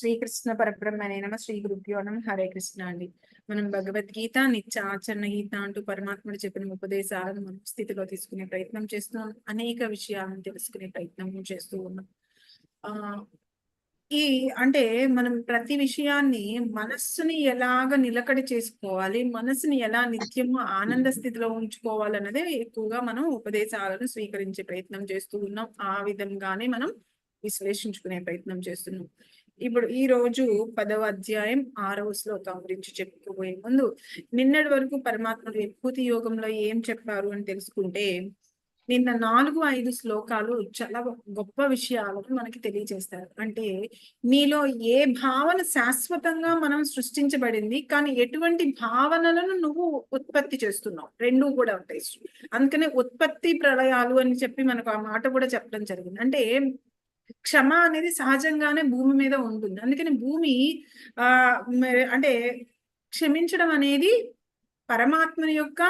శ్రీకృష్ణ పరబ్రహ్మనే నమ శ్రీ గురుభ్యో నమ హరే కృష్ణ అండి. మనం భగవద్గీత నిత్య ఆచరణ గీత అంటూ పరమాత్ముడు చెప్పిన ఉపదేశాలను మనం స్థితిలో తీసుకునే ప్రయత్నం చేస్తున్నాం. అనేక విషయాలను తెలుసుకునే ప్రయత్నం చేస్తూ ఉన్నాం. ఆ ఈ అంటే మనం ప్రతి విషయాన్ని మనస్సుని ఎలాగ నిలకడ చేసుకోవాలి మనసుని ఎలా నిత్యము ఆనంద స్థితిలో ఉంచుకోవాలన్నదే ఎక్కువగా మనం ఉపదేశాలను స్వీకరించే ప్రయత్నం చేస్తూ ఉన్నాం. ఆ విధంగానే మనం విశ్లేషించుకునే ప్రయత్నం చేస్తున్నాం. ఇప్పుడు ఈ రోజు పదవ అధ్యాయం ఆరవ శ్లోకం గురించి చెప్పుకోబోయే ముందు నిన్నటి వరకు పరమాత్ముడు విభూతి యోగంలో ఏం చెప్పారు అని తెలుసుకుంటే నిన్న నాలుగు ఐదు శ్లోకాలు చాలా గొప్ప విషయాలను మనకి తెలియజేస్తారు. అంటే నీలో ఏ భావన శాశ్వతంగా మనం సృష్టించబడింది కానీ ఎటువంటి భావనలను నువ్వు ఉత్పత్తి చేస్తున్నావు? రెండు కూడా ఉంటాయి. అందుకనే ఉత్పత్తి ప్రళయాలు అని చెప్పి మనకు ఆ మాట కూడా చెప్పడం జరిగింది. అంటే క్షమ అనేది సహజంగానే భూమి మీద ఉంటుంది. అందుకని భూమి ఆ అంటే క్షమించడం అనేది పరమాత్మ యొక్క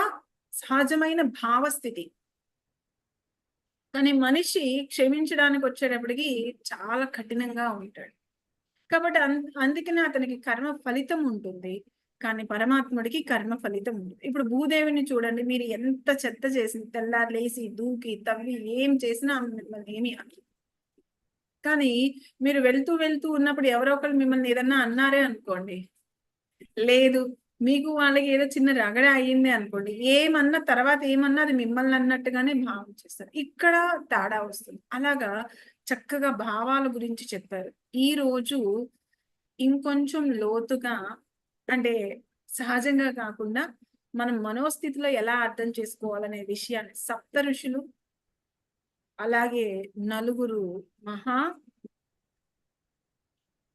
సహజమైన భావస్థితి. కానీ మనిషి క్షమించడానికి వచ్చేటప్పటికి చాలా కఠినంగా ఉంటాడు. కాబట్టి అందుకనే అతనికి కర్మ ఫలితం ఉంటుంది. కానీ పరమాత్ముడికి కర్మ ఫలితం ఉంటుంది ఇప్పుడు భూదేవిని చూడండి మీరు ఎంత చెత్త చేసి తెల్లారు లేసి దూకి తవ్వి ఏం చేసినా మిమ్మల్ని ఏమి కానీ మీరు వెళ్తూ వెళ్తూ ఉన్నప్పుడు ఎవరో ఒకరు మిమ్మల్ని ఏదన్నా అన్నారే అనుకోండి. లేదు మీకు వాళ్ళకి ఏదో చిన్న రగడ అయ్యింది అనుకోండి. ఏమన్నా తర్వాత ఏమన్నా అది మిమ్మల్ని అన్నట్టుగానే భావం చేస్తారు ఇక్కడ తేడా వస్తుంది. అలాగా చక్కగా భావాల గురించి చెప్పారు. ఈ రోజు ఇంకొంచెం లోతుగా అంటే సహజంగా కాకుండా మనం మనోస్థితిలో ఎలా అర్థం చేసుకోవాలనే విషయాన్ని సప్త ఋషులు అలాగే నలుగురు మహా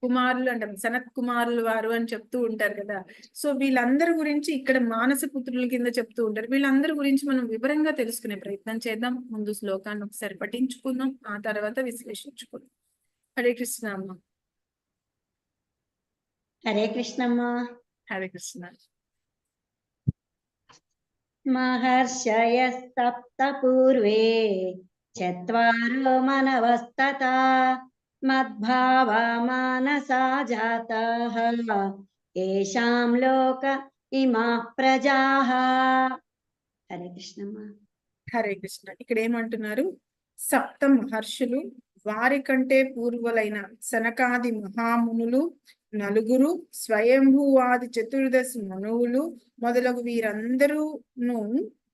కుమారులు అంటే సనత్ కుమారులు వారు అని చెప్తూ ఉంటారు కదా. సో వీళ్ళందరి గురించి ఇక్కడ మానస పుత్రుల కింద చెప్తూ ఉంటారు. వీళ్ళందరి గురించి మనం వివరంగా తెలుసుకునే ప్రయత్నం చేద్దాం. ముందు శ్లోకాన్ని ఒకసారి పఠించుకుందాం. ఆ తర్వాత విశ్లేషించుకుందాం. హరే కృష్ణ అమ్మ హరే కృష్ణమ్మ. హరే కృష్ణ. మహర్షయ సప్త పూర్వే చత్వారో మనవస్తత మద్భావా మానసా జాతాః ఏషాం లోక ఇమా ప్రజా హరే కృష్ణమ్మ హరే కృష్ణ ఇక్కడ ఏమంటున్నారు సప్త మహర్షులు వారి కంటే పూర్వులైన సనకాది మహామునులు నలుగురు స్వయంభూవాది చతుర్దశి మనువులు మొదలగు వీరందరూను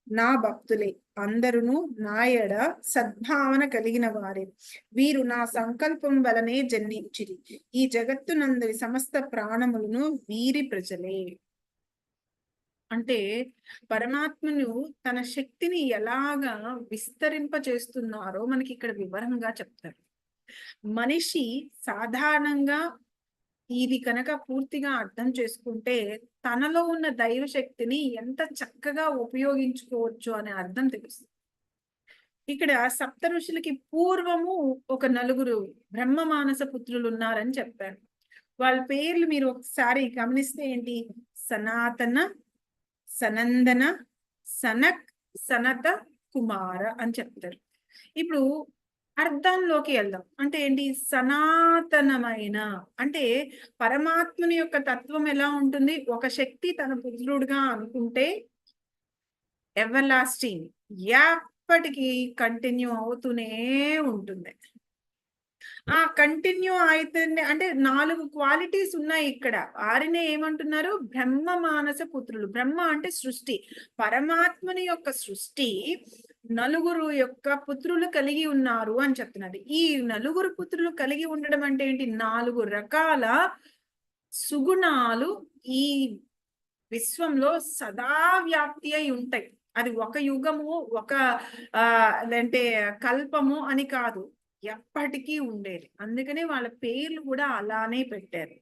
నా భక్తులే అందరును నాయడ సద్భావన కలిగిన వారే వీరు నా సంకల్పం వలనే జన్మించిరి. ఈ జగత్తునందరి సమస్త ప్రాణములను వీరి ప్రజలే. అంటే పరమాత్మను తన శక్తిని ఎలాగా విస్తరింప చేస్తున్నారో మనకి ఇక్కడ వివరంగా చెప్తారు. మనిషి సాధారణంగా ఇది కనుక పూర్తిగా అర్థం చేసుకుంటే తనలో ఉన్న దైవ శక్తిని ఎంత చక్కగా ఉపయోగించుకోవచ్చు అనే అర్థం తెలుస్తుంది. ఇక్కడ సప్త ఋషులకి పూర్వము ఒక నలుగురు బ్రహ్మ మానస పుత్రులు ఉన్నారని చెప్పారు. వాళ్ళ పేర్లు మీరు ఒకసారి గమనిస్తే ఏంటి? సనాతన సనందన సనక్ సనత కుమార అని చెప్తారు. ఇప్పుడు అర్థంలోకి వెళ్దాం. అంటే ఏంటి? సనాతనమైన అంటే పరమాత్మని యొక్క తత్వం ఎలా ఉంటుంది? ఒక శక్తి తన పుత్రుడుగా అనుకుంటే ఎవర్ లాస్టింగ్ ఎప్పటికీ కంటిన్యూ అవుతూనే ఉంటుంది. ఆ కంటిన్యూ అవుతుంది అంటే నాలుగు క్వాలిటీస్ ఉన్నాయి ఇక్కడ. వారినే ఏమంటున్నారు? బ్రహ్మ మానస పుత్రులు. బ్రహ్మ అంటే సృష్టి. పరమాత్మని యొక్క సృష్టి నలుగురు యొక్క పుత్రులు కలిగి ఉన్నారు అని చెప్తున్నది. ఈ నలుగురు పుత్రులు కలిగి ఉండడం అంటే ఏంటి? నాలుగు రకాల సుగుణాలు ఈ విశ్వంలో సదా వ్యాప్తి అయి ఉంటాయి. అది ఒక యుగము ఒక ఆ అంటే కల్పము అని కాదు. ఎప్పటికీ ఉండేది. అందుకనే వాళ్ళ పేర్లు కూడా అలానే పెట్టారు.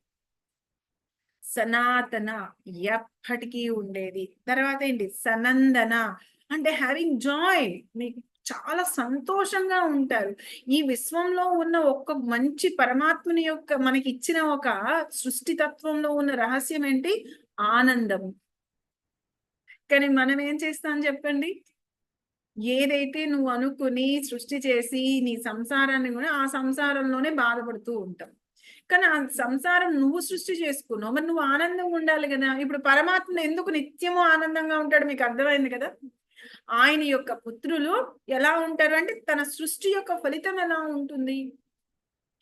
సనాతన ఎప్పటికీ ఉండేది. తర్వాత ఏంటి? సనందన. అంటే హ్యావింగ్ జాయ్ మీకు చాలా సంతోషంగా ఉంటారు. ఈ విశ్వంలో ఉన్న ఒక్క మంచి పరమాత్మని యొక్క మనకి ఇచ్చిన ఒక సృష్టి తత్వంలో ఉన్న రహస్యం ఏంటి? ఆనందం. కానీ మనం ఏం చేస్తాం చెప్పండి? ఏదైతే నువ్వు అనుకుని సృష్టి చేసి నీ సంసారాన్ని కూడా ఆ సంసారంలోనే బాధపడుతూ ఉంటాం కానీ ఆ సంసారం నువ్వు సృష్టి చేసుకున్నావు. మరి నువ్వు ఆనందంగా ఉండాలి కదా. ఇప్పుడు పరమాత్మ ఎందుకు నిత్యము ఆనందంగా ఉంటాడు? మీకు అర్థమైంది కదా? ఆయన యొక్క పుత్రులు ఎలా ఉంటారు అంటే తన సృష్టి యొక్క ఫలితం ఎలా ఉంటుంది?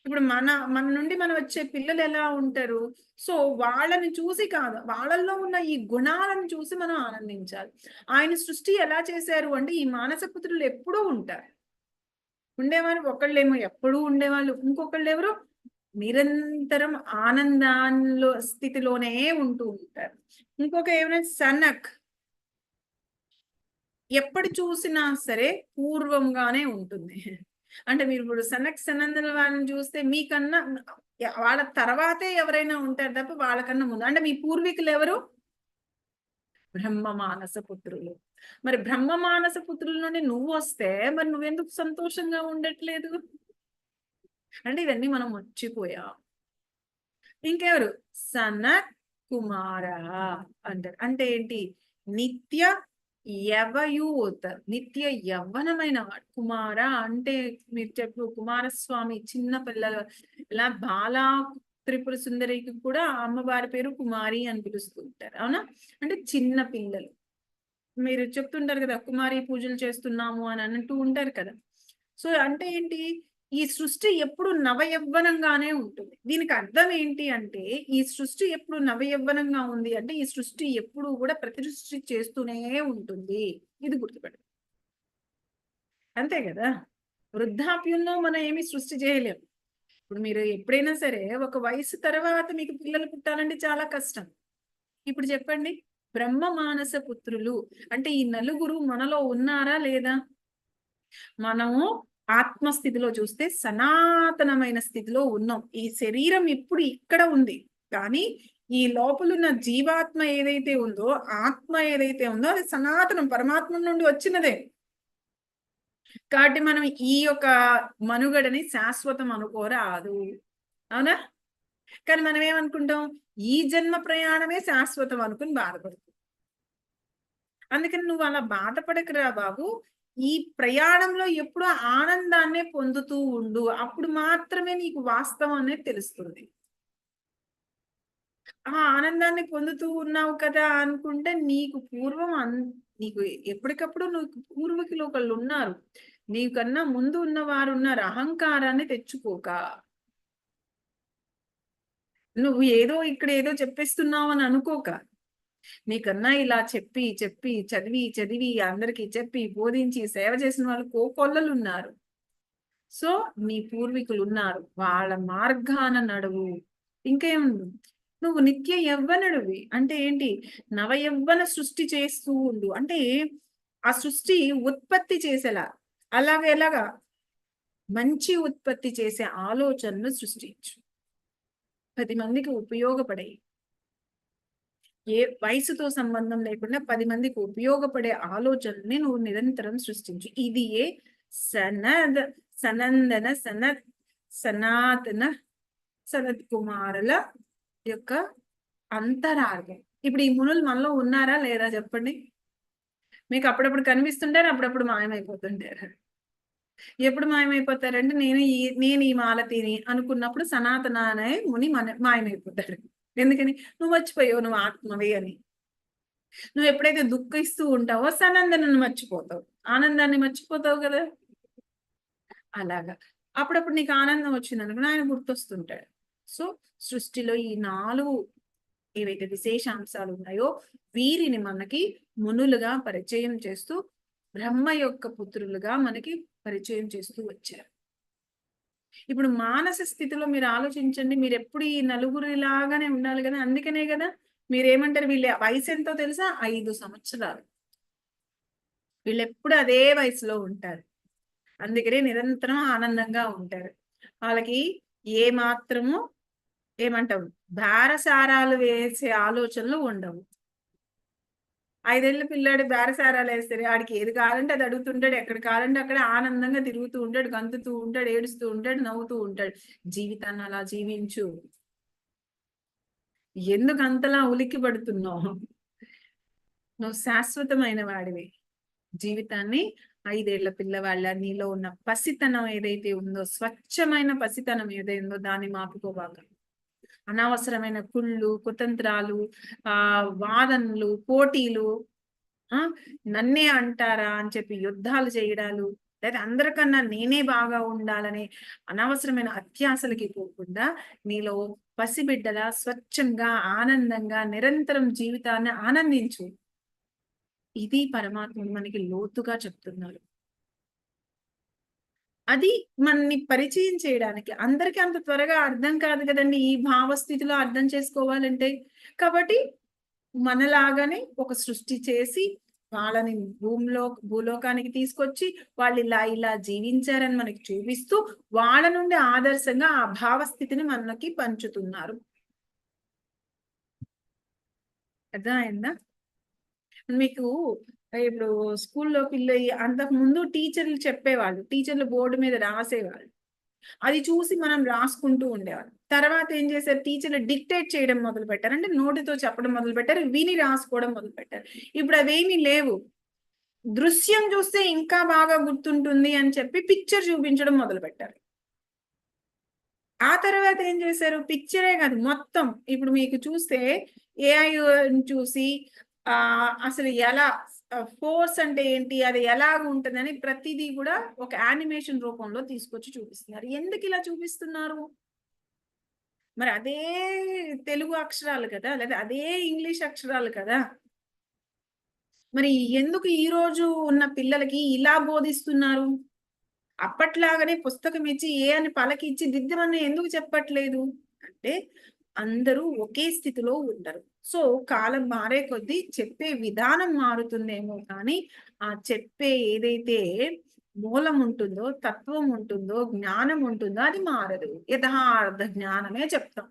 ఇప్పుడు మన మన నుండి మనం వచ్చే పిల్లలు ఎలా ఉంటారు? సో వాళ్ళని చూసి కాదు వాళ్ళల్లో ఉన్న ఈ గుణాలను చూసి మనం ఆనందించాలి. ఆయన సృష్టి ఎలా చేశారు అంటే ఈ మానస పుత్రులు ఎప్పుడూ ఉంటారు. ఉండేవారు ఒకళ్ళేమో ఎప్పుడూ ఉండేవాళ్ళు ఇంకొకళ్ళు ఎవరు నిరంతరం ఆనందాల్లో స్థితిలోనే ఉంటూ ఉంటారు. ఇంకొక ఏమైనా సనక్ ఎప్పుడు చూసినా సరే పూర్వంగానే ఉంటుంది. అంటే మీరు ఇప్పుడు సనక్ సనందన వాళ్ళని చూస్తే మీకన్నా వాళ్ళ తర్వాతే ఎవరైనా ఉంటారు తప్ప వాళ్ళకన్నా ముందు. అంటే మీ పూర్వీకులు ఎవరు? బ్రహ్మ మానస పుత్రులు. మరి బ్రహ్మ మానస పుత్రుల నుండి నువ్వు వస్తే మరి నువ్వెందుకు సంతోషంగా ఉండట్లేదు? అంటే ఇవన్నీ మనం మర్చిపోయాం. ఇంకెవరు? సనత్ కుమార అంటారు. అంటే ఏంటి? నిత్య యవయూత్ నిత్య యవ్వనమైన వాడు. కుమార అంటే మీరు చెప్పు కుమారస్వామి చిన్న పిల్లలు ఇలా బాలా త్రిపుర సుందరికి కూడా అమ్మవారి పేరు కుమారి అని పిలుస్తూ ఉంటారు. అవునా? అంటే చిన్న పిల్లలు. మీరు చెప్తుంటారు కదా కుమారి పూజలు చేస్తున్నాము అని అంటూ ఉంటారు కదా. సో అంటే ఏంటి? ఈ సృష్టి ఎప్పుడు నవయవ్వనంగానే ఉంటుంది. దీనికి అర్థం ఏంటి అంటే ఈ సృష్టి ఎప్పుడు నవయవ్వనంగా ఉంది అంటే ఈ సృష్టి ఎప్పుడు కూడా ప్రతి సృష్టి చేస్తూనే ఉంటుంది. ఇది గుర్తుపెట్టు అంతే కదా? వృద్ధాప్యంలో మనం ఏమి సృష్టి చేయలేం. ఇప్పుడు మీరు ఎప్పుడైనా సరే ఒక వయసు తర్వాత మీకు పిల్లలు పుట్టాలంటే చాలా కష్టం. ఇప్పుడు చెప్పండి. బ్రహ్మ మానస పుత్రులు అంటే ఈ నలుగురు మనలో ఉన్నారా లేదా? మనము ఆత్మస్థితిలో చూస్తే సనాతనమైన స్థితిలో ఉన్నాం. ఈ శరీరం ఇప్పుడు ఇక్కడ ఉంది. కానీ ఈ లోపలున్న జీవాత్మ ఏదైతే ఉందో ఆత్మ ఏదైతే ఉందో అది సనాతనం పరమాత్మ నుండి వచ్చినదే. కాబట్టి మనం ఈ యొక్క మనుగడని శాశ్వతం అనుకోరాదు. అవునా? కానీ మనం ఏమనుకుంటాం? ఈ జన్మ ప్రయాణమే శాశ్వతం అనుకుని బాధపడుతుంది అందుకని నువ్వు అలా బాధపడకురా బాబు. ఈ ప్రయాణంలో ఎప్పుడు ఆనందాన్నే పొందుతూ ఉండు. అప్పుడు మాత్రమే నీకు వాస్తవం అనేది తెలుస్తుంది. ఆ ఆనందాన్ని పొందుతూ ఉన్నావు కదా అనుకుంటే నీకు పూర్వం అన్ నీకు ఎప్పటికప్పుడు నువ్వు పూర్వకులు ఒకళ్ళు ఉన్నారు. నీకన్నా ముందు ఉన్నవారు ఉన్నారు. అహంకారాన్ని తెచ్చుకోక. నువ్వు ఏదో ఇక్కడ ఏదో చెప్పేస్తున్నావు అని అనుకోక. నీకన్నా ఇలా చెప్పి చెప్పి చదివి చదివి అందరికి చెప్పి బోధించి సేవ చేసిన వాళ్ళు కోకొల్లలు ఉన్నారు సో నీ పూర్వీకులు ఉన్నారు వాళ్ళ మార్గాన నడువు. ఇంకేముంది నువ్వు నిత్య యవ్వనుడివి. అంటే ఏంటి? నవయవ్వన సృష్టి చేస్తూ ఉండు. అంటే ఆ సృష్టి ఉత్పత్తి చేసేలా. అలాగే ఎలాగా? మంచి ఉత్పత్తి చేసే ఆలోచనను సృష్టించు. పది మందికి ఉపయోగపడేవి ఏ వయసుతో సంబంధం లేకుండా పది మందికి ఉపయోగపడే ఆలోచనని నువ్వు నిరంతరం సృష్టించు. ఇది ఏ సనద్ సనందన సన సనాతన సనత్ కుమారుల యొక్క అంతరార్గం ఇప్పుడు ఈ మునులు మనలో ఉన్నారా లేదా చెప్పండి? మీకు అప్పుడప్పుడు కనిపిస్తుంటారు అప్పుడప్పుడు మాయమైపోతుంటారు. ఎప్పుడు మాయమైపోతారంటే నేను ఈ నేను ఈ మాలతిని అనుకున్నప్పుడు సనాతన అనే ముని మన మాయమైపోతాడు. ఎందుకని? నువ్వు మర్చిపోయావు నువ్వు ఆత్మవే అని. నువ్వు ఎప్పుడైతే దుఃఖిస్తూ ఉంటావో సనందనను మర్చిపోతావు. ఆనందాన్ని మర్చిపోతావు కదా? అలాగా. అప్పుడప్పుడు నీకు ఆనందం వచ్చింది అనుకుని ఆయన గుర్తొస్తుంటాడు. సో సృష్టిలో ఈ నాలుగు ఏవైతే విశేషాంశాలు ఉన్నాయో వీరిని మనకి మునులుగా పరిచయం చేస్తూ బ్రహ్మ యొక్క పుత్రులుగా మనకి పరిచయం చేస్తూ వచ్చారు. ఇప్పుడు మానస స్థితిలో మీరు ఆలోచించండి మీరు ఎప్పుడు ఈ నలుగురు ఇలాగానే ఉండాలి కదా. అందుకనే కదా మీరేమంటారు? వీళ్ళ వయసు ఎంతో తెలుసా? ఐదు సంవత్సరాలు. వీళ్ళు ఎప్పుడు అదే వయసులో ఉంటారు. అందుకనే నిరంతరం ఆనందంగా ఉంటారు. వాళ్ళకి ఏ మాత్రము ఏమంటాం? భారసారాలు వేసే ఆలోచనలు ఉండవు. ఐదేళ్ళ పిల్లాడు బేరసారాలు వేస్తారు. ఆడికి ఏది కావాలంటే అది అడుగుతుంటాడు. ఎక్కడ కావాలంటే అక్కడ ఆనందంగా తిరుగుతూ ఉంటాడు. గంతుతూ ఉంటాడు. ఏడుస్తూ ఉంటాడు. నవ్వుతూ ఉంటాడు. జీవితాన్ని అలా జీవించు. ఎందుకు అంతలా ఉలిక్కి పడుతున్నావు? నువ్వు శాశ్వతమైన వాడివి. జీవితాన్ని ఐదేళ్ళ పిల్లవాళ్ళ నీలో ఉన్న పసితనం ఏదైతే ఉందో స్వచ్ఛమైన పసితనం ఏదైందో దాన్ని మాపుకోబాక. అనవసరమైన కుళ్ళు కుతంత్రాలు ఆ వాదనలు పోటీలు ఆ నన్నే అంటారా అని చెప్పి యుద్ధాలు చేయడాలు లేదా అందరికన్నా నేనే బాగా ఉండాలనే అనవసరమైన అత్యాసలకి పోకుండా నీలో పసిబిడ్డల స్వచ్ఛంగా ఆనందంగా నిరంతరం జీవితాన్ని ఆనందించు. ఇది పరమాత్ముడు మనకి లోతుగా చెప్తున్నారు. అది మనని పరిచయం చేయడానికి. అందరికీ అంత త్వరగా అర్థం కాదు కదండి. ఈ భావస్థితిలో అర్థం చేసుకోవాలంటే. కాబట్టి మనలాగానే ఒక సృష్టి చేసి వాళ్ళని భూమిలో భూలోకానికి తీసుకొచ్చి వాళ్ళు ఇలా ఇలా జీవించారని మనకి చూపిస్తూ వాళ్ళ నుండి ఆదర్శంగా ఆ భావస్థితిని మనకి పంచుతున్నారు. అర్థమైందా? మీకు ఇప్పుడు స్కూల్లో పిల్ల అంతకు ముందు టీచర్లు చెప్పేవాళ్ళు. టీచర్లు బోర్డు మీద రాసేవాళ్ళు. అది చూసి మనం రాసుకుంటూ ఉండేవాళ్ళం. తర్వాత ఏం చేశారు? టీచర్లు డిక్టేట్ చేయడం మొదలు పెట్టారు. అంటే నోటితో చెప్పడం మొదలు పెట్టారు. విని రాసుకోవడం మొదలు పెట్టారు. ఇప్పుడు అవేమీ లేవు. దృశ్యం చూస్తే ఇంకా బాగా గుర్తుంటుంది అని చెప్పి పిక్చర్ చూపించడం మొదలు పెట్టారు. ఆ తర్వాత ఏం చేశారు? పిక్చరే కాదు మొత్తం. ఇప్పుడు మీకు చూస్తే ఏఐ చూసి ఆ అసలు ఎలా ఫోర్స్ అంటే ఏంటి? అది ఎలాగ ఉంటుందని ప్రతిదీ కూడా ఒక యానిమేషన్ రూపంలో తీసుకొచ్చి చూపిస్తున్నారు. ఎందుకు ఇలా చూపిస్తున్నారు? మరి అదే తెలుగు అక్షరాలు కదా లేదా అదే ఇంగ్లీష్ అక్షరాలు కదా. మరి ఎందుకు ఈ రోజు ఉన్న పిల్లలకి ఇలా బోధిస్తున్నారు? అప్పట్లాగానే పుస్తకం ఇచ్చి ఏ అని పలకి ఇచ్చి దిద్దమని ఎందుకు చెప్పట్లేదు? అంటే అందరూ ఒకే స్థితిలో ఉండరు. సో కాలం మారే కొద్దీ చెప్పే విధానం మారుతుందేమో కానీ ఆ చెప్పే ఏదైతే మూలం ఉంటుందో తత్వం ఉంటుందో జ్ఞానం ఉంటుందో అది మారదు. యథార్థ జ్ఞానమే చెప్తాం.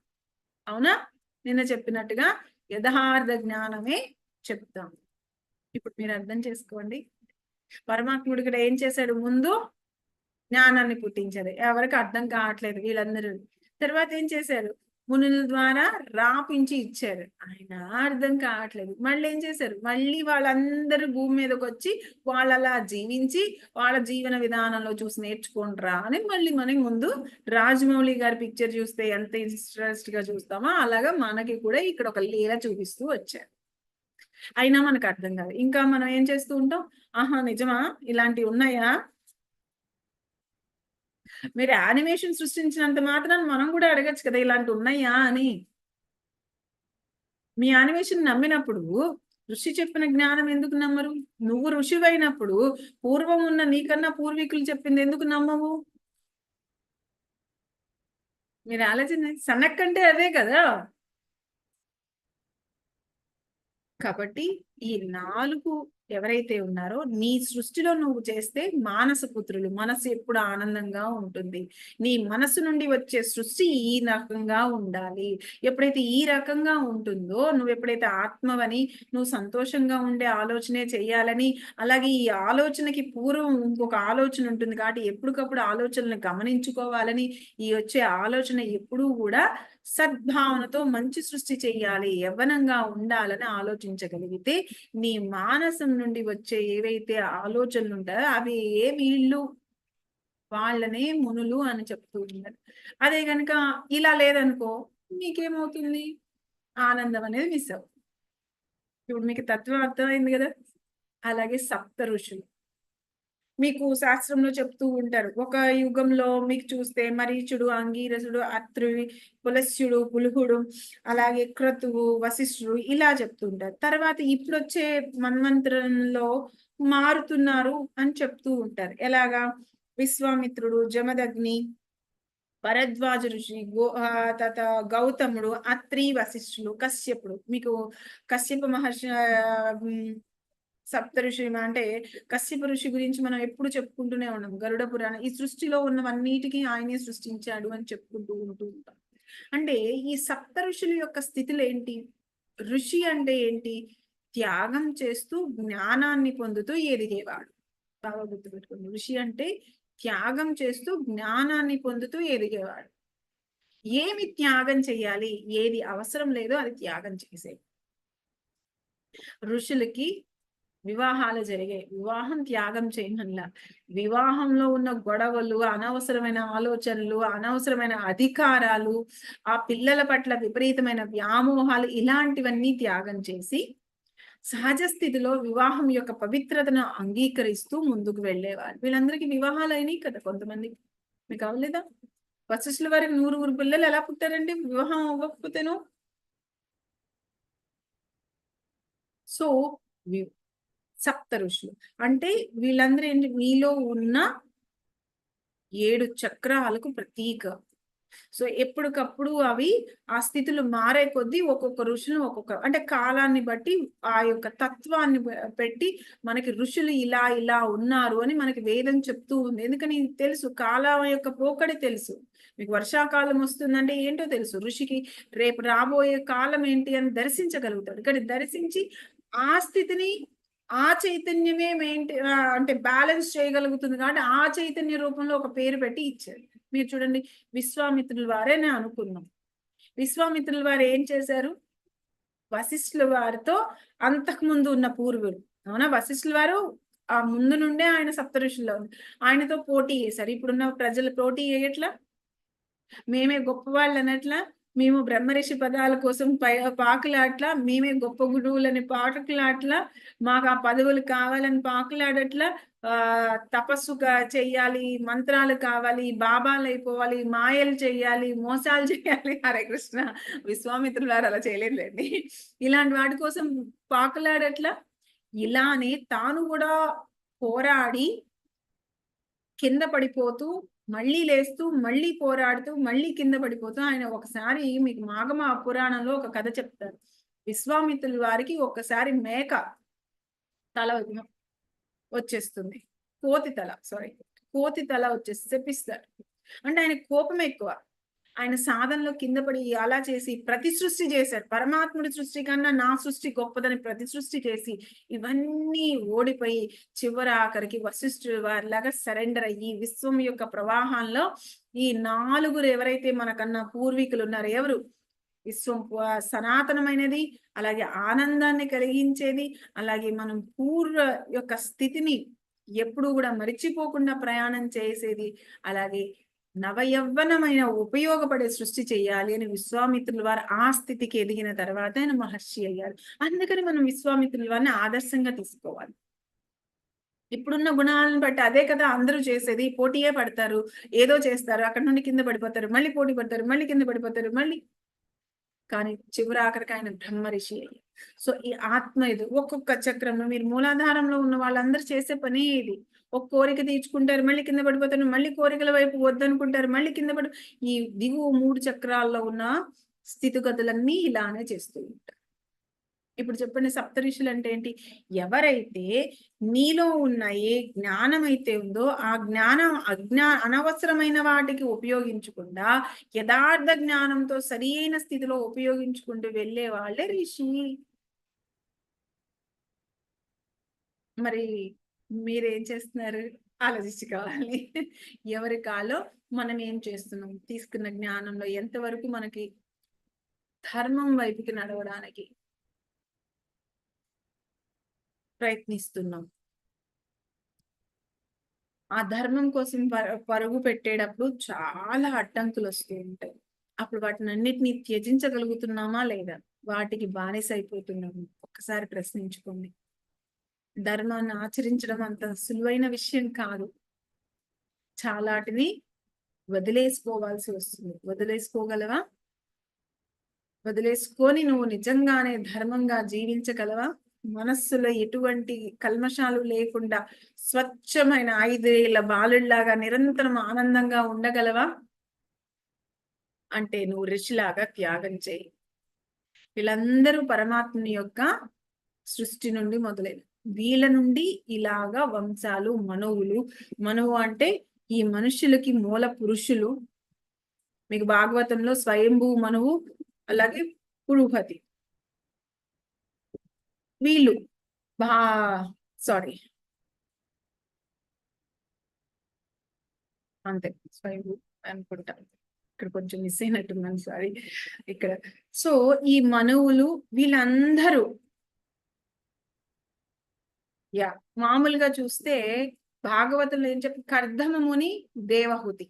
అవునా? నిన్న చెప్పినట్టుగా యథార్థ జ్ఞానమే చెప్తాం. ఇప్పుడు మీరు అర్థం చేసుకోండి. పరమాత్ముడు ఇక్కడ ఏం చేశాడు? ముందు జ్ఞానాన్ని పుట్టించాడు. ఎవరికి అర్థం కావట్లేదు వీళ్ళందరూ. తర్వాత ఏం చేశారు? మునుల ద్వారా రాపించి ఇచ్చారు. ఆయన అర్థం కావట్లేదు. మళ్ళీ ఏం చేశారు? మళ్ళీ వాళ్ళందరూ భూమి మీదకి వచ్చి వాళ్ళలా జీవించి వాళ్ళ జీవన విధానంలో చూసి నేర్చుకుంటారా అని మళ్ళీ మనకి ముందు రాజమౌళి గారి పిక్చర్ చూస్తే ఎంత ఇంట్రెస్ట్గా చూస్తామో అలాగా మనకి కూడా ఇక్కడ ఒక లీల చూపిస్తూ వచ్చారు. అయినా మనకు అర్థం కాదు. ఇంకా మనం ఏం చేస్తూ ఉంటాం? ఆహా నిజమా? ఇలాంటివి ఉన్నాయా? మీరు యానిమేషన్ సృష్టించినంత మాత్రం మనం కూడా అడగచ్చు కదా ఇలాంటి ఉన్నాయా అని. మీ యానిమేషన్ నమ్మినప్పుడు ఋషి చెప్పిన జ్ఞానం ఎందుకు నమ్మరు? నువ్వు ఋషివైనప్పుడు పూర్వం ఉన్న నీకన్నా పూర్వీకులు చెప్పింది ఎందుకు నమ్మవు? మీరు ఆలోచన సన్నక్కంటే అదే కదా. కాబట్టి ఈ నాలుగు ఎవరైతే ఉన్నారో నీ సృష్టిలో నువ్వు చేస్తే మానస పుత్రులు మనసు ఎప్పుడు ఆనందంగా ఉంటుంది. నీ మనసు నుండి వచ్చే సృష్టి ఈ రకంగా ఉండాలి. ఎప్పుడైతే ఈ రకంగా ఉంటుందో నువ్వు ఎప్పుడైతే ఆత్మవని నువ్వు సంతోషంగా ఉండే ఆలోచనే చేయాలని అలాగే ఈ ఆలోచనకి పూర్వం ఇంకొక ఆలోచన ఉంటుంది కాబట్టి ఎప్పటికప్పుడు ఆలోచనలు గమనించుకోవాలని ఈ వచ్చే ఆలోచన ఎప్పుడూ కూడా సద్భావనతో మంచి సృష్టి చేయాలి యవ్వనంగా ఉండాలని ఆలోచించగలిగితే నీ మానసం నుండి వచ్చే ఏవైతే ఆలోచనలు ఉంటాయో అవి ఏ వీళ్ళు వాళ్ళనే మునులు అని చెప్తూ ఉన్నారు. అదే కనుక ఇలా లేదనుకో మీకేమవుతుంది ఆనందం అనేది మిస్ అవుతుంది. ఇప్పుడు మీకు తత్వం అర్థమైంది కదా? అలాగే సప్త ఋషులు. మీకు శాస్త్రంలో చెప్తూ ఉంటారు. ఒక యుగంలో మీకు చూస్తే మరీచుడు అంగీరసుడు అత్రి పులస్యుడు పులుహుడు అలాగే క్రతువు వశిష్ఠుడు ఇలా చెప్తుంటారు తర్వాత ఇప్పుడు వచ్చే మన్వంతరంలో మారుతున్నారు అని చెప్తూ ఉంటారు. ఎలాగా? విశ్వామిత్రుడు జమదగ్ని భరద్వాజ ఋషి గో తత తర్వాత గౌతముడు అత్రి వశిష్ఠులు కశ్యపుడు. మీకు కశ్యప మహర్షి సప్త ఋషులు అంటే కశ్యప ఋషి గురించి మనం ఎప్పుడు చెప్పుకుంటూనే ఉన్నాం. గరుడ పురాణం ఈ సృష్టిలో ఉన్నవన్నిటికీ ఆయనే సృష్టించాడు అని చెప్పుకుంటూ ఉంటూ ఉంటాం. అంటే ఈ సప్త ఋషుల యొక్క స్థితులు ఏంటి? ఋషి అంటే ఏంటి? త్యాగం చేస్తూ జ్ఞానాన్ని పొందుతూ ఎదిగేవాడు. బాగా గుర్తుపెట్టుకోండి. ఋషి అంటే త్యాగం చేస్తూ జ్ఞానాన్ని పొందుతూ ఎదిగేవాడు. ఏమి త్యాగం చేయాలి ఏది అవసరం లేదో అది త్యాగం చేసే ఋషులకి వివాహాలు జరిగాయి. వివాహం త్యాగం చేయమల్లా వివాహంలో ఉన్న గొడవలు అనవసరమైన ఆలోచనలు అనవసరమైన అధికారాలు ఆ పిల్లల పట్ల విపరీతమైన వ్యామోహాలు ఇలాంటివన్నీ త్యాగం చేసి సహజ స్థితిలో వివాహం యొక్క పవిత్రతను అంగీకరిస్తూ ముందుకు వెళ్ళేవారు. వీళ్ళందరికీ వివాహాలు అయినాయి కదా కొంతమంది. మీకు అవ్వలేదా? వశిష్ఠుల వారికి ఊరు పిల్లలు ఎలా పుట్టారండి? వివాహం అవ్వకపోతేను? సో సప్త ఋషులు. అంటే వీళ్ళందరూ ఏంటి? మీలో ఉన్న ఏడు చక్రాలకు ప్రతీక. సో ఎప్పటికప్పుడు అవి ఆ స్థితులు మారే కొద్దీ ఒక్కొక్క ఋషులు ఒక్కొక్క అంటే కాలాన్ని బట్టి ఆ యొక్క తత్వాన్ని పెట్టి మనకి ఋషులు ఇలా ఇలా ఉన్నారు అని మనకి వేదం చెప్తూ ఉంది. ఎందుకని తెలుసు? కాలం యొక్క పోకడి తెలుసు. మీకు వర్షాకాలం వస్తుందంటే ఏంటో తెలుసు. ఋషికి రేపు రాబోయే కాలం ఏంటి అని దర్శించగలుగుతాడు. కానీ దర్శించి ఆ స్థితిని ఆ చైతన్యమే మెయింటైన్ అంటే బ్యాలెన్స్ చేయగలుగుతుంది కాబట్టి ఆ చైతన్య రూపంలో ఒక పేరు పెట్టి ఇచ్చారు. మీరు చూడండి విశ్వామిత్రుల వారే నేను అనుకున్నాం. విశ్వామిత్రుల వారు ఏం చేశారు? వశిష్ఠుల వారితో అంతకు ముందు ఉన్న పూర్వులు. అవునా? వశిష్ఠుల వారు ఆ ముందు నుండే ఆయన సప్తఋషుల్లో ఉంది ఆయనతో పోటీ చేశారు. ఇప్పుడున్న ప్రజలు పోటీ చేయట్లా? మేమే గొప్పవాళ్ళు అన్నట్లా మేము బ్రహ్మరిషి పదాల కోసం పై పాకులాట్లా మేమే గొప్ప గురువులని పాటకులాట్లా మాకు ఆ పదవులు కావాలని పాకులాడట్లా ఆ తపస్సుగా చెయ్యాలి మంత్రాలు కావాలి బాబాలు అయిపోవాలి మాయలు చెయ్యాలి మోసాలు చేయాలి హరే కృష్ణ. విశ్వామిత్రులు వారు అలా చేయలేదులేండి. ఇలాంటి వాటి కోసం పాకులాడట్లా ఇలానే తాను కూడా పోరాడి కింద పడిపోతూ మళ్ళీ లేస్తూ మళ్ళీ పోరాడుతూ మళ్ళీ కింద పడిపోతూ ఆయన ఒకసారి మీకు మాగమ పురాణంలో ఒక కథ చెప్తారు. విశ్వామిత్రుల వారికి ఒక్కసారి మేక తల వచ్చేస్తుంది. కోతి తల సారీ కోతి తల వచ్చేసి చెప్పిస్తారు అంటే ఆయన కోపం ఎక్కువ. ఆయన సాధనలో కింద పడి అలా చేసి ప్రతి సృష్టి చేశాడు. పరమాత్ముడి సృష్టి కన్నా నా సృష్టి గొప్పదని ప్రతి సృష్టి చేసి ఇవన్నీ ఓడిపోయి చివర ఆఖరికి వశిష్ఠుడు వారిలాగా సరెండర్ అయ్యి విశ్వం యొక్క ప్రవాహంలో ఈ నాలుగురు ఎవరైతే మనకన్నా పూర్వీకులు ఉన్నారో ఎవరు? విశ్వం సనాతనమైనది అలాగే ఆనందాన్ని కలిగించేది అలాగే మనం పూర్వ యొక్క స్థితిని ఎప్పుడు కూడా మరిచిపోకుండా ప్రయాణం చేసేది అలాగే నవయవ్వనమైన ఉపయోగపడే సృష్టి చేయాలి అని విశ్వామిత్రుల వారు ఆ స్థితికి ఎదిగిన తర్వాత ఆయన మహర్షి అయ్యారు. అందుకని మనం విశ్వామిత్రుల వారిని ఆదర్శంగా తీసుకోవాలి. ఇప్పుడున్న గుణాలను బట్టి అదే కదా అందరూ చేసేది. పోటీయే పడతారు. ఏదో చేస్తారు. అక్కడ నుండి కింద పడిపోతారు. మళ్ళీ పోటీ పడతారు. మళ్ళీ కింద పడిపోతారు. మళ్ళీ కానీ చివరి ఆఖరికి ఆయన బ్రహ్మ ఋషి అయ్యారు. సో ఈ ఆత్మ ఇది ఒక్కొక్క చక్రంలో మీరు మూలాధారంలో ఉన్న వాళ్ళందరూ చేసే పని ఇది ఒక కోరిక తీర్చుకుంటారు మళ్ళీ కింద పడిపోతారు మళ్ళీ కోరికల వైపు వద్దనుకుంటారు మళ్ళీ కింద పడి ఈ దిగువ మూడు చక్రాల్లో ఉన్న స్థితిగతులన్నీ ఇలానే చేస్తూ ఉంటారు. ఇప్పుడు చెప్పండి సప్తఋషులు అంటే ఏంటి? ఎవరైతే నీలో ఉన్న ఏ జ్ఞానం అయితే ఉందో ఆ జ్ఞానం అజ్ఞా అనవసరమైన వాటికి ఉపయోగించకుండా యథార్థ జ్ఞానంతో సరి అయిన స్థితిలో ఉపయోగించుకుంటూ వెళ్ళే వాళ్ళే ఋషి. మరి మీరేం చేస్తున్నారు? ఆలోచించుకోవాలి. ఎవరి కాలో మనం ఏం చేస్తున్నాం? తీసుకున్న జ్ఞానంలో ఎంతవరకు మనకి ధర్మం వైపుకి నడవడానికి ప్రయత్నిస్తున్నాం? ఆ ధర్మం కోసం పరుగు పెట్టేటప్పుడు చాలా అడ్డంకులు వస్తూ ఉంటాయి. అప్పుడు వాటిని అన్నిటినీ త్యజించగలుగుతున్నామా లేదా? వాటికి బానిస అయిపోతున్నాము. ఒక్కసారి ప్రశ్నించుకోండి. ధర్మాన్ని ఆచరించడం అంత సులువైన విషయం కాదు. చాలాటిని వదిలేసుకోవాల్సి వస్తుంది. వదిలేసుకోగలవా వదిలేసుకొని నువ్వు నిజంగానే ధర్మంగా జీవించగలవా? మనస్సులో ఎటువంటి కల్మషాలు లేకుండా స్వచ్ఛమైన ఐదేళ్ళ బాలుడిలాగా నిరంతరం ఆనందంగా ఉండగలవా? అంటే నువ్వు ఋషిలాగా త్యాగం చేయి. వీళ్ళందరూ పరమాత్మని యొక్క సృష్టి నుండి మొదలైన వీళ్ళ నుండి ఇలాగా వంశాలు మనువులు మనువు అంటే ఈ మనుషులకి మూల పురుషులు. మీకు భాగవతంలో స్వయంభూ మనువు అలాగే పురుహతి. వీళ్ళు బా సారీ అంతే స్వయంభూ అనుకుంటా. ఇక్కడ కొంచెం మిస్ అయినట్టున్నాను సారీ ఇక్కడ. సో ఈ మనువులు వీళ్ళందరూ యా. మామూలుగా చూస్తే భాగవతంలో ఏం చెప్పి కర్ధమముని దేవహుతి.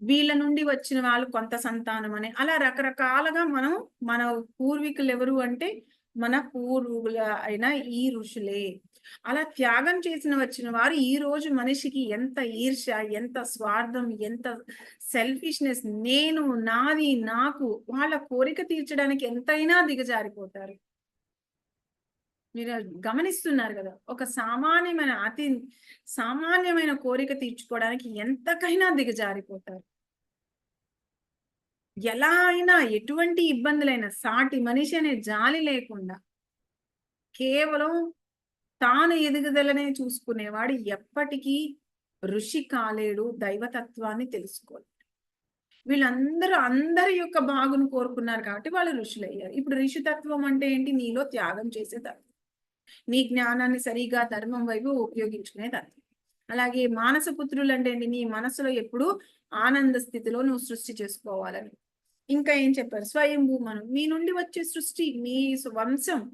వీళ్ళ నుండి వచ్చిన వాళ్ళు కొంత సంతానం అని అలా రకరకాలుగా మనం మన పూర్వీకులు ఎవరు అంటే మన పూర్వీకుల అయిన ఈ ఋషులే. అలా త్యాగం చేసిన వచ్చిన వారు ఈ రోజు మనిషికి ఎంత ఈర్ష ఎంత స్వార్థం ఎంత సెల్ఫిష్నెస్ నేను నాది నాకు వాళ్ళ కోరిక తీర్చడానికి ఎంతైనా దిగజారిపోతారు. మీరు గమనిస్తున్నారు కదా ఒక సామాన్యమైన అతి సామాన్యమైన కోరిక తీర్చుకోవడానికి ఎంతకైనా దిగజారిపోతారు. ఎలా అయినా ఎటువంటి ఇబ్బందులైనా సాటి మనిషి అనే జాలి లేకుండా కేవలం తాను ఎదుగుదలనే చూసుకునేవాడు ఎప్పటికీ ఋషి కాలేడు దైవతత్వాన్ని తెలుసుకోలేడు. వీళ్ళందరూ అందరి యొక్క బాగును కోరుకున్నారు కాబట్టి వాళ్ళు ఋషులయ్యారు. ఇప్పుడు ఋషితత్వం అంటే ఏంటి? నీలో త్యాగం చేసే తత్వం. నీ జ్ఞానాన్ని సరిగా ధర్మం వైపు ఉపయోగించుకునేదాన్ని అలాగే మానస పుత్రులు అంటే ఏంటి? నీ మనసులో ఎప్పుడు ఆనంద స్థితిలో నువ్వు సృష్టి చేసుకోవాలని. ఇంకా ఏం చెప్పారు? స్వయంభూ మనం. మీ నుండి వచ్చే సృష్టి మీ వంశం.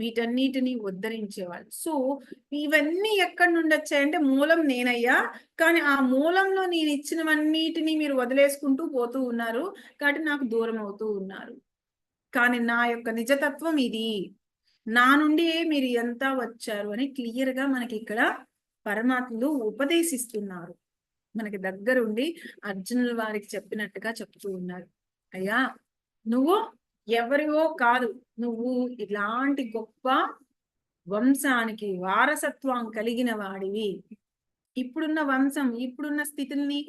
వీటన్నిటిని ఉద్ధరించేవాళ్ళు. సో ఇవన్నీ ఎక్కడి నుండి వచ్చాయంటే మూలం నేనయ్యా. కానీ ఆ మూలంలో నేను ఇచ్చినవన్నిటిని మీరు వదిలేసుకుంటూ పోతూ ఉన్నారు. కాబట్టి నాకు దూరం అవుతూ ఉన్నారు. కానీ నా యొక్క నిజతత్వం ఇది. నా నుండి మీరు ఎంత వచ్చారు అని క్లియర్గా మనకి ఇక్కడ పరమాత్ములు ఉపదేశిస్తున్నారు. మనకి దగ్గరుండి అర్జునుల వారికి చెప్పినట్టుగా చెప్తూ ఉన్నారు. అయ్యా నువ్వు ఎవరివో కాదు నువ్వు ఇలాంటి గొప్ప వంశానికి వారసత్వం కలిగిన వాడివి. ఇప్పుడున్న వంశం ఇప్పుడున్న స్థితుల్ని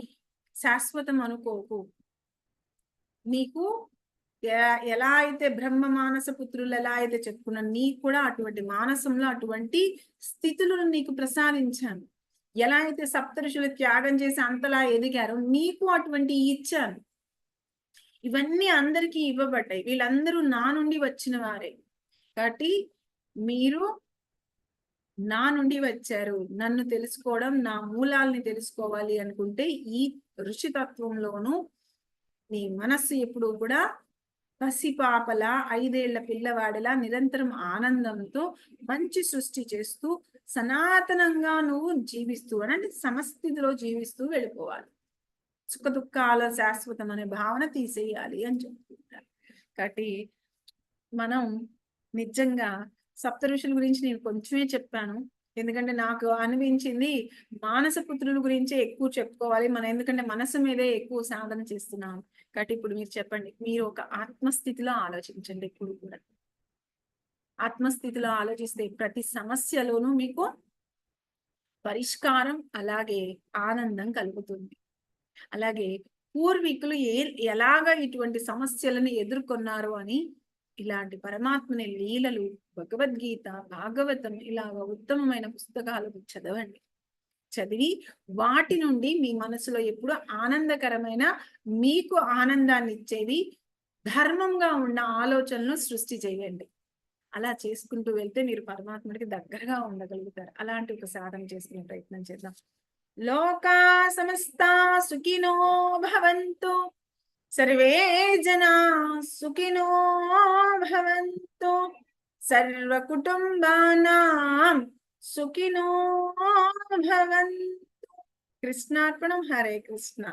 శాశ్వతం అనుకోకు. నీకు ఎలా అయితే బ్రహ్మ మానస పుత్రులు ఎలా అయితే చెప్పుకున్నా నీకు కూడా అటువంటి మానసంలో అటువంటి స్థితులను నీకు ప్రసాదించాను. ఎలా అయితే సప్తఋషులు త్యాగం చేసి అంతలా ఎదిగారో నీకు అటువంటి ఇచ్చాను. ఇవన్నీ అందరికీ ఇవ్వబడ్డాయి. వీళ్ళందరూ నా నుండి వచ్చిన వారే. కాబట్టి మీరు నా నుండి వచ్చారు. నన్ను తెలుసుకోవడం నా మూలాల్ని తెలుసుకోవాలి అనుకుంటే ఈ ఋషితత్వంలోను నీ మనస్సు ఎప్పుడు కూడా పసిపాపల ఐదేళ్ళ పిల్లవాడిలా నిరంతరం ఆనందంతో మంచి సృష్టి చేస్తూ సనాతనంగా నువ్వు జీవిస్తూ అని అంటే సమస్థితిలో జీవిస్తూ వెళ్ళిపోవాలి. సుఖ దుఃఖాల శాశ్వతం అనే భావన తీసేయాలి అని చెప్తున్నారు కాబట్టి మనం నిజంగా సప్త ఋషుల గురించి నేను కొంచెమే చెప్పాను. ఎందుకంటే నాకు అనిపించింది మానస పుత్రుల గురించే ఎక్కువ చెప్పుకోవాలి. మనం ఎందుకంటే మనసు మీదే ఎక్కువ సాధన చేస్తున్నాం కాబట్టి ఇప్పుడు మీరు చెప్పండి మీరు ఒక ఆత్మస్థితిలో ఆలోచించండి ఎప్పుడు కూడా. ఆత్మస్థితిలో ఆలోచిస్తే ప్రతి సమస్యలోనూ మీకు పరిష్కారం అలాగే ఆనందం కలుగుతుంది. అలాగే పూర్వీకులు ఏ ఎలాగ ఇటువంటి సమస్యలను ఎదుర్కొన్నారు అని ఇలాంటి పరమాత్మని లీలలు భగవద్గీత భాగవతం ఇలాగ ఉత్తమమైన పుస్తకాలు చదవండి. చదివి వాటి నుండి మీ మనసులో ఎప్పుడు ఆనందకరమైన మీకు ఆనందాన్ని ఇచ్చేవి ధర్మంగా ఉన్న ఆలోచనలు సృష్టి చేయండి. అలా చేసుకుంటూ వెళ్తే మీరు పరమాత్ముడికి దగ్గరగా ఉండగలుగుతారు. అలాంటి ఒక సాధన చేసుకునే ప్రయత్నం చేద్దాం. లోకా సమస్త సుఖినో భవంతు. సర్వే జనా సుఖినో భవంతు సర్వ కుటుంబానాం సుఖినో భవంతు కృష్ణార్పణం హరే కృష్ణ